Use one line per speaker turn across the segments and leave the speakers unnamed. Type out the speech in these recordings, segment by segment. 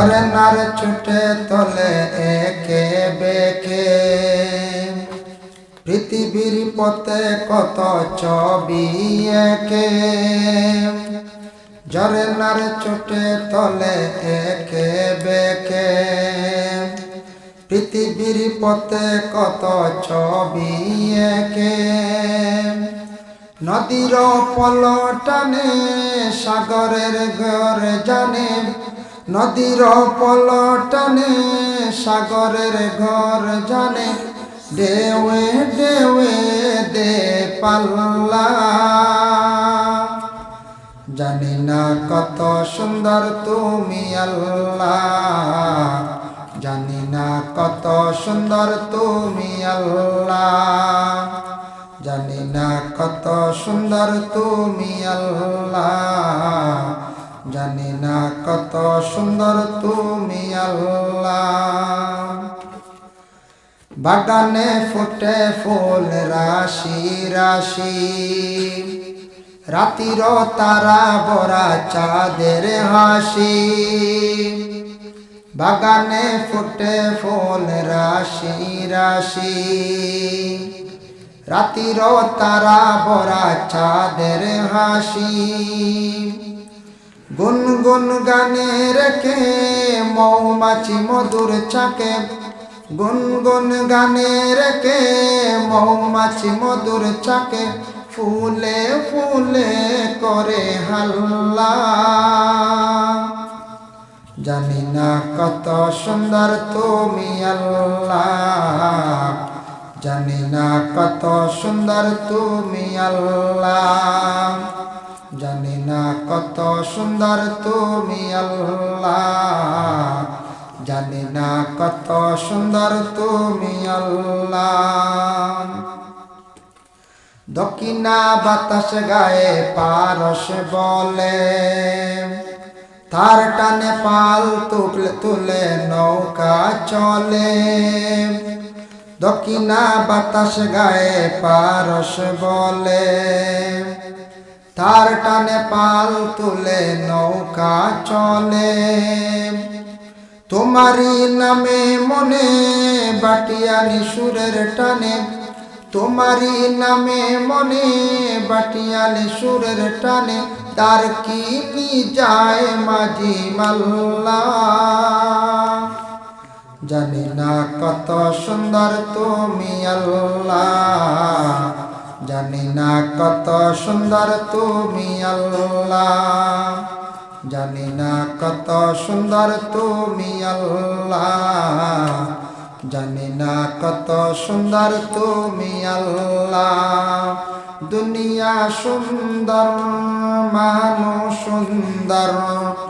ঝরনার ছুটে তলে একে বেকে। পৃথিবীর পথে কত ছবি একে। ঝরনার ছুটে তলে একে বেকে। পৃথিবীর পথে কত ছবি একে। নদীর পলটানে সাগরের ঘর জানে নদীর পলটানে, সাগরের ঘর জানে দেওয়ে দেওয়ে দে পাল্লা। জানি না কত সুন্দর তুমি আল্লাহ। জানি না কত সুন্দর তুমি আল্লাহ। জানি না কত সুন্দর তুমি আল্লাহ। জানি না কত সুন্দর তুমি আল্লাহ। বাগানে ফুটে ফুল, রাশি রাশি। রাতির তারা বরা চাঁদের হাসি। বাগানে ফুটে ফুল, রাশি রাশি। রাতির তারা বরা চাঁদের হাসি। গুনগুন গানে রেখে মৌমাছি মধুর চাকে। গুনগুন গানে রেখে মৌমাছি মধুর চাকে। ফুলে ফুলে করে হাল্লা। জানি না কত সুন্দর তুমি আল্লাহ। জানি না কত সুন্দর তুমি আল্লাহ। জানি না কত সুন্দর তুমি আল্লাহ। জানি না কত সুন্দর তুমি আল্লাহ। দক্ষিণা বাতাস গায়ে পারস বলে। তার টানে পাল তুলে তুলে নৌকা চলে। দক্ষিণা বাতাস গায়ে পারস বলে। তার টানে পাল তুলে নৌকা চলে। তোমারই নামে মনে বাটিয়ানি সুরের টানে। তোমারই নামে মনে বাটিয়ালি সুরের টানে। তার কি যায় মাঝি মাল্লা। জানি না কত সুন্দর তুমি আল্লাহ। জানি না কত সুন্দর তুমি আল্লাহ। জানি না কত সুন্দর তুমি আল্লাহ। জানি না কত সুন্দর তুমি আল্লাহ। দুনিয়া সুন্দর, মানুষ সুন্দর।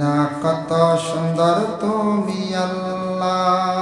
না কত সুন্দর তুমি আল্লাহ।